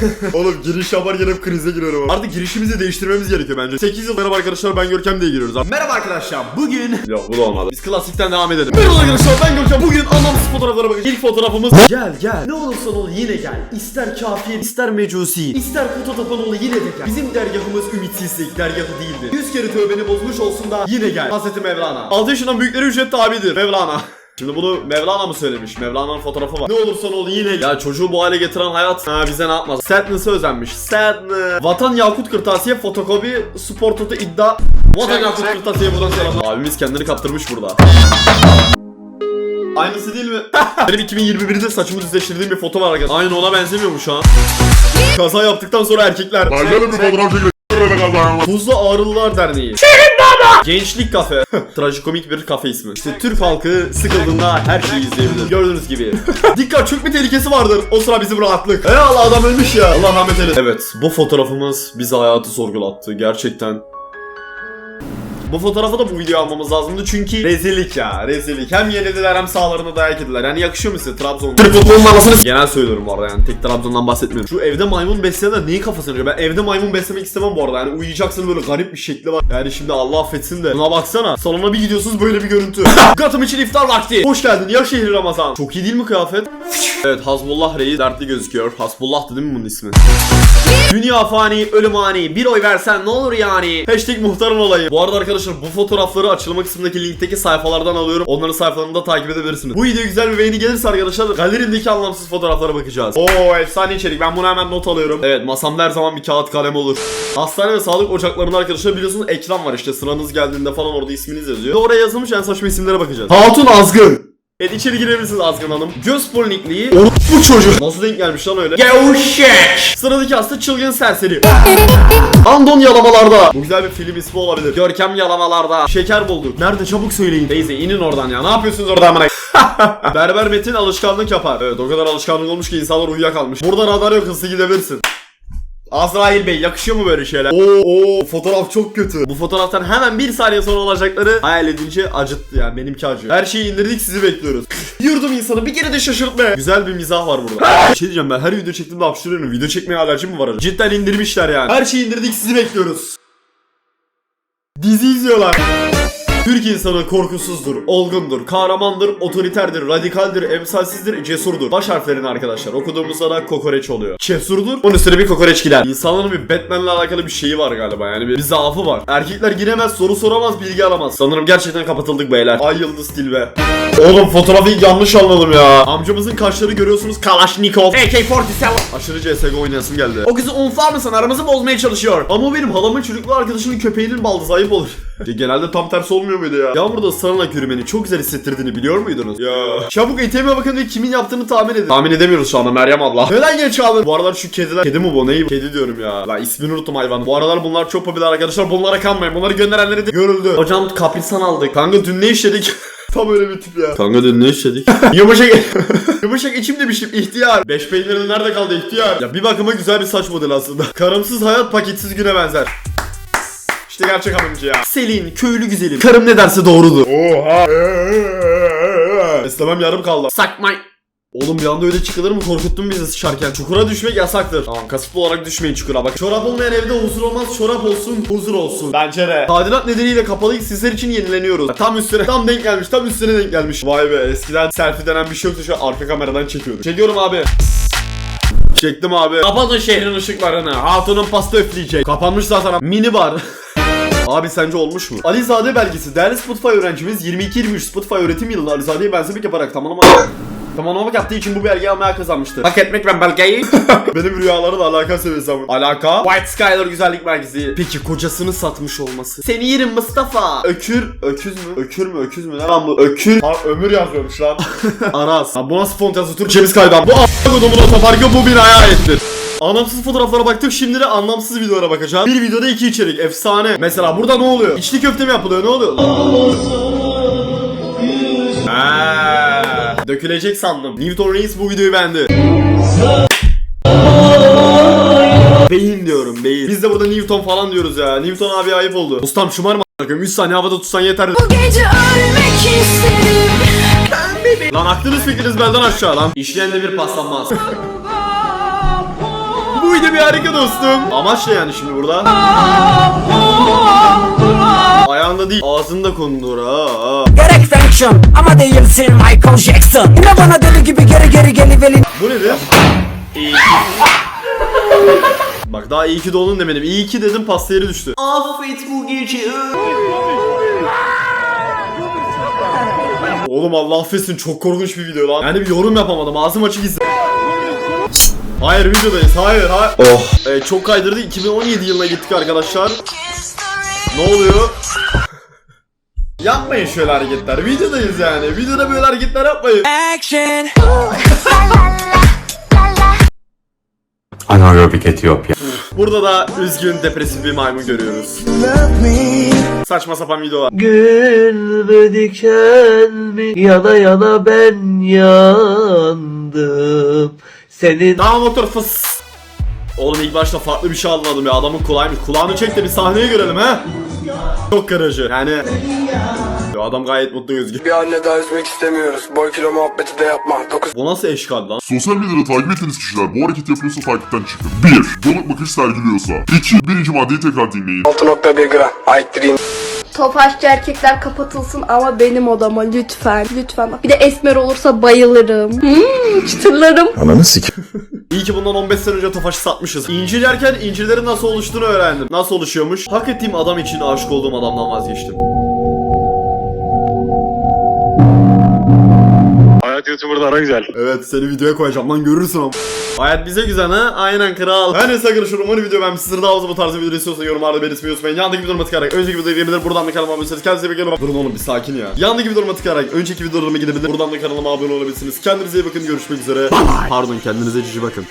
Oğlum giriş yaparken hep krize giriyorum. Artık girişimizi değiştirmemiz gerekiyor bence. 8 yıl merhaba arkadaşlar ben Görkem diye giriyoruz abi. Merhaba arkadaşlar bugün... Yok bu da olmadı. Biz klasikten devam edelim. Merhaba arkadaşlar ben Görkem. Bugün anlamsız fotoğraflara bakacağız. İlk fotoğrafımız... Gel gel. Ne olursan ol yine gel. İster kafir, ister mecusi, ister puta tapanoğlu yine de gel. Bizim dergahımız ümitsizlik dergahı değildir. Yüz kere tövbeni bozmuş olsun da yine gel. Hazreti Mevlana. 6 yaşından büyükleri ücret tabidir. Mevlana. Şimdi bunu Mevlana mı söylemiş? Mevlana'nın fotoğrafı var. Ne olursa ol yine Ya çocuğu bu hale getiren hayat ha bize ne yapmaz? Sadness'ı özenmiş. Sadness. Vatan Yakut Kırtasiye fotokopi spor toto iddia. Vatan Yakut Kırtasiye buradan selamlar. Abimiz kendini kaptırmış burada. Aynısı değil mi? Benim 2021'de saçımı düzleştirdiğim bir foto var arkadaşlar. Aynı ona benzemiyor mu şu an? Kaza yaptıktan sonra erkekler. Gelin bir fotoğraf çekelim. Tuzlu Ağrılılar Derneği. Şirin Baba! Gençlik Kafe. Trajikomik bir kafe ismi. İşte Türk halkı sıkıldığında her şeyi izleyebilir. Gördüğünüz gibi. Dikkat bir tehlikesi vardır. O sıra bizim rahatlık. Eyvallah adam ölmüş ya. Allah rahmet eylesin. Evet bu fotoğrafımız bize hayatı sorgulattı. Gerçekten bu fotoğrafı da bu video almamız lazımdı çünkü rezillik ya rezillik. Hem yenildiler hem sağlarına dayak yediler. Yani yakışıyor mu size Trabzon? Türk futbolunun anasını Genel söylüyorum bu arada yani tek Trabzon'dan bahsetmiyorum. Şu evde maymun besleyenler neyin kafasını yarıyor? Ben evde maymun beslemek istemem bu arada. Yani uyuyacaksın böyle garip bir şekli var. Yani şimdi Allah affetsin de. Buna baksana. Salona bir gidiyorsunuz böyle bir görüntü. Gatım için iftar vakti. Hoş geldin ya şehri Ramazan. Çok iyi değil mi kıyafet? Evet Hazbullah Reis dertli gözüküyor. Hasbullah'tı değil mi bunun ismi? Dünya fani, ölüm ani. Bir oy versen ne olur yani? Hashtag muhtarın olayı. Bu arada arkadaşlar bu fotoğrafları açıklama kısmındaki linkteki sayfalardan alıyorum. Onların sayfalarını da takip edebilirsiniz. Bu video güzel bir beğeni gelirse arkadaşlar galerimdeki anlamsız fotoğraflara bakacağız. Oo efsane içerik. Ben bunu hemen not alıyorum. Evet masamda her zaman bir kağıt kalem olur. Hastane ve sağlık ocaklarında arkadaşlar biliyorsunuz ekran var işte. Sıranız geldiğinde falan orada isminiz yazıyor. Ve oraya yazılmış en saçma isimlere bakacağız. Hatun Azgın. Evet içeri girebilirsiniz Azgın Hanım. Göz polinikliği. bu çocuk. Nasıl denk gelmiş lan öyle? Gevşek. Sıradaki hasta çılgın serseri. Andon yalamalarda. Bu güzel bir film ismi olabilir. Görkem yalamalarda. Şeker bulduk. Nerede çabuk söyleyin. Teyze inin oradan ya. Ne yapıyorsunuz orada amına? Berber Metin alışkanlık yapar. Evet o kadar alışkanlık olmuş ki insanlar uyuyakalmış. Burada radar yok hızlı gidebilirsin. Azrail Bey yakışıyor mu böyle şeyler? Oo, oo fotoğraf çok kötü. Bu fotoğraftan hemen bir saniye sonra olacakları hayal edince acıttı yani benimki acıyor. Her şeyi indirdik sizi bekliyoruz. Yurdum insanı bir kere de şaşırtma. Güzel bir mizah var burada. Şey diyeceğim ben her video çektiğimde hapşırıyorum. Video çekmeye alerjim mi var acaba? Cidden indirmişler yani. Her şeyi indirdik sizi bekliyoruz. Dizi izliyorlar. Türk insanı korkusuzdur, olgundur, kahramandır, otoriterdir, radikaldir, emsalsizdir, cesurdur. Baş harflerini arkadaşlar okuduğumuzda da kokoreç oluyor. Cesurdur, onun üstüne bir kokoreç gider. İnsanların bir Batman'le alakalı bir şeyi var galiba yani bir, bir zaafı var. Erkekler giremez, soru soramaz, bilgi alamaz. Sanırım gerçekten kapatıldık beyler. Ay yıldız tilbe. Oğlum fotoğrafı yanlış anladım ya. Amcamızın kaşları görüyorsunuz Kalashnikov. AK-47. Aşırı CSGO oynayasım geldi. O kızı unfar mısın? Aramızı bozmaya çalışıyor. Ama benim halamın çocuklu arkadaşının köpeğinin baldızı ayıp olur. Ya Genelde tam tersi olmuyor muydu ya? Yağmurda ısrarla yürümeni çok güzel hissettirdiğini biliyor muydunuz? Ya. Çabuk ATM'e bakın ve kimin yaptığını tahmin edin. Tahmin edemiyoruz şu anda Meryem abla. Neden geç kaldın? Bu aralar şu kediler. Kedi mi bu? Neyi? Kedi diyorum ya. La ismini unuttum hayvan. Bu aralar bunlar çok popüler arkadaşlar. Bunlara kanmayın. Bunları gönderenleri de görüldü. Hocam kaprisan aldık. Kanka dün ne işledik? Tam öyle bir tip ya. Kanka dün ne işledik? yumuşak yumuşak içim demiştim ihtiyar. Beş peynirin nerede kaldı ihtiyar? Ya bir bakıma güzel bir saç modeli aslında. Karımsız hayat paketsiz güne benzer. İşte gerçek hanımcı ya. Selin, köylü güzelim. Karım ne derse doğrudur. Oha. İstemem yarım kaldı. Sakmay. Oğlum bir anda öyle çıkılır mı? Korkuttun bizi sıçarken. Çukura düşmek yasaktır. Tamam kasıtlı olarak düşmeyin çukura bak. Çorap olmayan evde huzur olmaz. Çorap olsun, huzur olsun. Bence de. Tadilat nedeniyle kapalıyız. Sizler için yenileniyoruz. Tam üstüne, tam denk gelmiş. Tam üstüne denk gelmiş. Vay be eskiden selfie denen bir şey yoktu. Şu an arka kameradan çekiyordum. Çekiyorum abi. Çektim abi. Kapatın şehrin ışıklarını. Hatunun pasta üfleyecek. Kapanmış zaten. Mini bar. Abi sence olmuş mu? Alizade belgesi. Değerli Spotify öğrencimiz 22-23 Spotify öğretim yılında Alizade'ye benzemek yaparak tamamlama tamamlamak yaptığı için bu belgeyi almaya kazanmıştı. Hak etmek ben belgeyi. Benim rüyaların alaka seviyesi ama. Alaka? White Skyler güzellik merkezi. Peki kocasını satmış olması. Seni yerim Mustafa. Ökür. Öküz mü? Ökür mü? Öküz mü? Lan bu ökür. Ha, ömür yazıyormuş lan. Aras. Ha, bu nasıl font yazı? Türkçemiz kaydan. Bu a**a kodumun otoparkı bu binaya aittir. Anlamsız fotoğraflara baktık şimdi de anlamsız videolara bakacağız. Bir videoda iki içerik efsane. Mesela burada ne oluyor? İçli köfte mi yapılıyor ne oluyor? Ha, dökülecek sandım. Newton Reis bu videoyu beğendi. Beyin diyorum beyin. Biz de burada Newton falan diyoruz ya. Newton abi ayıp oldu. Ustam şımarma a**ım. 3 saniye havada tutsan yeter. Bu gece ölmek istedim Lan aklınız fikriniz belden aşağı lan. İşleyen de bir paslanmaz. Bu dakika dostum. Amaç ne yani şimdi burada? Ayağında değil ağzında konulur ha. Gerek function ama değilsin Michael Jackson Yine bana deli gibi geri geri geliverin Bu nedir? İyi ki. Bak daha iyi ki doğdun demedim. İyi ki dedim pasta yeri düştü. Affet bu gece. Oğlum Allah affetsin çok korkunç bir video lan. Yani bir yorum yapamadım ağzım açık izle. Hayır videodayız hayır hayır. Oh. Ee, çok kaydırdı 2017 yılına gittik arkadaşlar. Ne oluyor? Yapmayın şöyle hareketler. Videodayız yani. Videoda böyle hareketler yapmayın. Action Anaerobik Etiyopya. Burada da üzgün, depresif bir maymun görüyoruz. Saçma sapan videolar. Gül diken yana yana ben yandım. Senin Daha motor fıs. Oğlum ilk başta farklı bir şey anladım ya. Adamın kulağıymış. Kulağını çek de bir sahneyi görelim ha. Çok karıcı. Yani Ya adam gayet mutlu gözüküyor. Bir anne daha üzmek istemiyoruz. Boy kilo muhabbeti de yapma. 9 Bu nasıl eşkal lan? Sosyal medyada takip ettiğiniz kişiler bu hareketi yapıyorsa takipten çıkın. 1. Donuk bakış sergiliyorsa. 2. Birinci maddeyi tekrar dinleyin. 6.1 gram. Ayıktırayım. Tofaşçı erkekler kapatılsın ama benim odama lütfen lütfen. Bir de esmer olursa bayılırım. Hmm, çıtırlarım. İyi ki bundan 15 sene önce Tofaş'ı satmışız. İncir yerken incirlerin nasıl oluştuğunu öğrendim. Nasıl oluşuyormuş? Hak ettiğim adam için aşık olduğum adamdan vazgeçtim. Hayat YouTuber'da güzel. Evet seni videoya koyacağım lan görürsün ama. Hayat bize güzel ha? Aynen kral. Her neyse arkadaşlar umarım video ben sizlere daha fazla bu tarz video istiyorsa yorumlarda belirtmeyi unutmayın. Yandaki videolarıma tıklayarak önceki videoya gidebilir. Buradan da kanalıma abone olabilirsiniz. Kendinize iyi bakın. Durun oğlum bir sakin ya. Yandaki videolarıma tıklayarak önceki videolarıma gidebilir. Buradan da kanalıma abone olabilirsiniz. Kendinize iyi bakın. Görüşmek üzere. Pardon kendinize cici bakın.